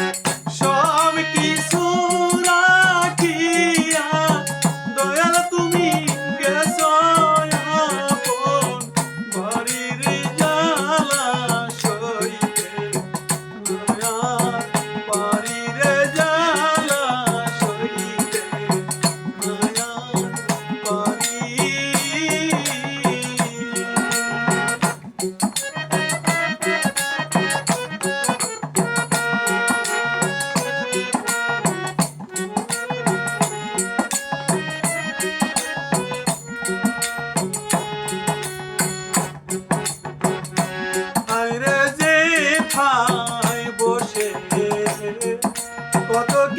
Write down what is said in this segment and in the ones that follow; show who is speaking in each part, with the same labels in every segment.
Speaker 1: Thank you.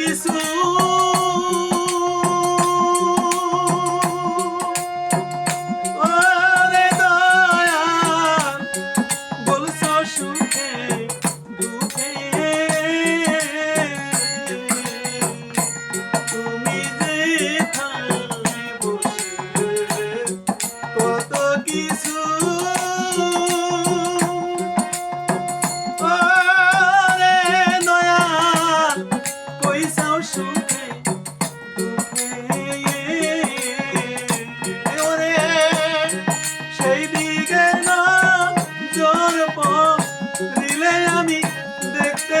Speaker 1: disu দেখে না জোর পথ দিলে আমি দেখতে